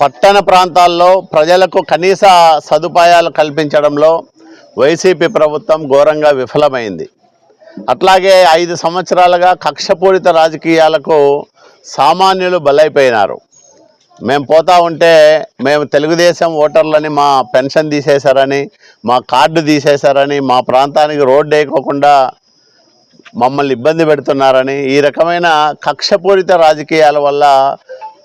పట్టణ ప్రాంతాల్లో ప్రజలకు కనీస సదుపాయాలు కల్పించడంలో వైసీపీ ప్రభుత్వం ఘోరంగా విఫలమైంది. అట్లాగే ఐదు సంవత్సరాలుగా కక్షపూరిత రాజకీయాలకు సామాన్యులు బలైపోయినారు. మేము పోతా ఉంటే మేము తెలుగుదేశం ఓటర్లని మా పెన్షన్ తీసేశారని మా కార్డు తీసేశారని మా ప్రాంతానికి రోడ్డు వేయకోకుండా మమ్మల్ని ఇబ్బంది పెడుతున్నారని ఈ రకమైన కక్షపూరిత రాజకీయాల వల్ల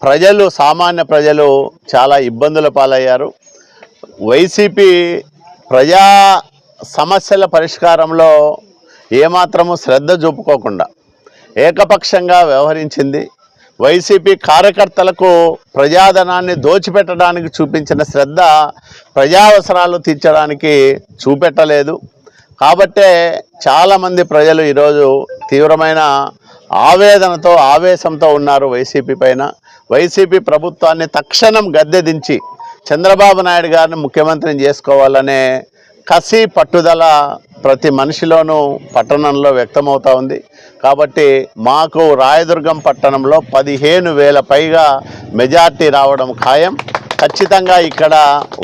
ప్రజలు సామాన్య ప్రజలు చాలా ఇబ్బందుల పాలయ్యారు. వైసీపీ ప్రజా సమస్యల పరిష్కారంలో ఏమాత్రము శ్రద్ధ చూపుకోకుండా ఏకపక్షంగా వ్యవహరించింది. వైసీపీ కార్యకర్తలకు ప్రజాధనాన్ని దోచిపెట్టడానికి చూపించిన శ్రద్ధ ప్రజా అవసరాలు తీర్చడానికి చూపెట్టలేదు. కాబట్టే చాలామంది ప్రజలు ఈరోజు తీవ్రమైన ఆవేదనతో ఆవేశంతో ఉన్నారు వైసీపీ పైన. వైసీపీ ప్రభుత్వాన్ని తక్షణం గద్దె దించి చంద్రబాబు నాయుడు గారిని ముఖ్యమంత్రిని చేసుకోవాలనే కసి పట్టుదల ప్రతి మనిషిలోనూ పట్టణంలో వ్యక్తమవుతూ ఉంది. కాబట్టి మాకు రాయదుర్గం పట్టణంలో పదిహేను వేల పైగా మెజార్టీ రావడం ఖాయం. ఖచ్చితంగా ఇక్కడ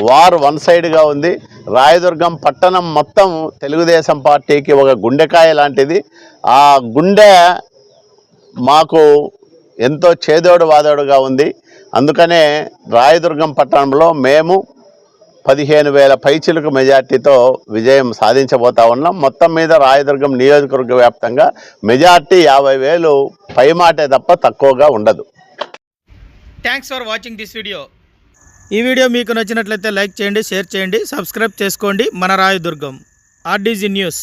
వార్ వన్ సైడ్గా ఉంది. రాయదుర్గం పట్టణం మొత్తం తెలుగుదేశం పార్టీకి ఒక గుండెకాయ లాంటిది. ఆ గుండె మాకు ఎంతో చేదోడు వాదోడుగా ఉంది. అందుకనే రాయదుర్గం పట్టణంలో మేము పదిహేను వేల పైచిలకు మెజార్టీతో విజయం సాధించబోతా ఉన్నాం. మొత్తం మీద రాయదుర్గం నియోజకవర్గ వ్యాప్తంగా మెజార్టీ యాభై వేలు పైమాటే తప్ప తక్కువగా ఉండదు. Thanks for watching this video ఈ వీడియో మీకు నచ్చినట్లయితే లైక్ చేయండి షేర్ చేయండి సబ్స్క్రైబ్ చేసుకోండి. మన రాయదుర్గం ఆర్డీజీ న్యూస్.